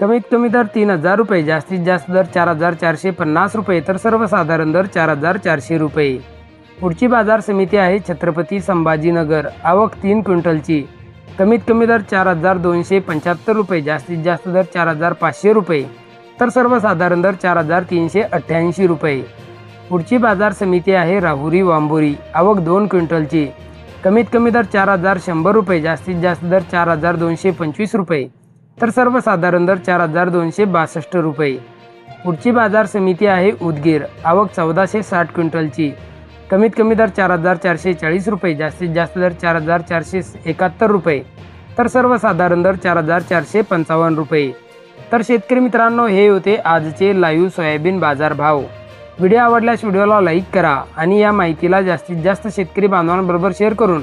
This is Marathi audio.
कमीत कमी दर तीन हजार रुपये जास्तीत जास्त दर चार हजार चारशे पन्नास रुपये तर सर्वसाधारण दर चार हजार चारशे रुपये. पुढची बाजार समिती आहे छत्रपती संभाजीनगर. आवक तीन क्विंटलची. कमीत कमी दर चार हजार दोनशे पंच्याहत्तर रुपये जास्तीत जास्त दर चार हजार पाचशे रुपये तर सर्वसाधारण दर चार हजार तीनशे अठ्ठ्याऐंशी रुपये. पुढची बाजार समिती आहे राहुरी वांबोरी. आवक दोन क्विंटलची. कमीत कमी दर चार हजार शंभर रुपये जास्तीत जास्त दर चार हजार दोनशे पंचवीस रुपये तर सर्वसाधारण दर चार हजार दोनशे बासष्ट रुपये. पुढची बाजार समिती आहे उदगीर. आवक चौदाशे साठ क्विंटलची. कमीत कमी दर चार हजार चारशे चाळीस रुपये जास्तीत जास्त दर चार हजार चारशे एकाहत्तर रुपये. तर सर्वसाधारण दर चार हजार चारशे पंचावन्न रुपये. तर शेतकरी मित्रांनो हे होते आजचे लाईव्ह सोयाबीन बाजार भाव व्हिडिओ आवडल्यास व्हिडिओला लाईक करा आणि या माहितीला जास्तीत जास्त शेतकरी बांधवांबरोबर शेअर करून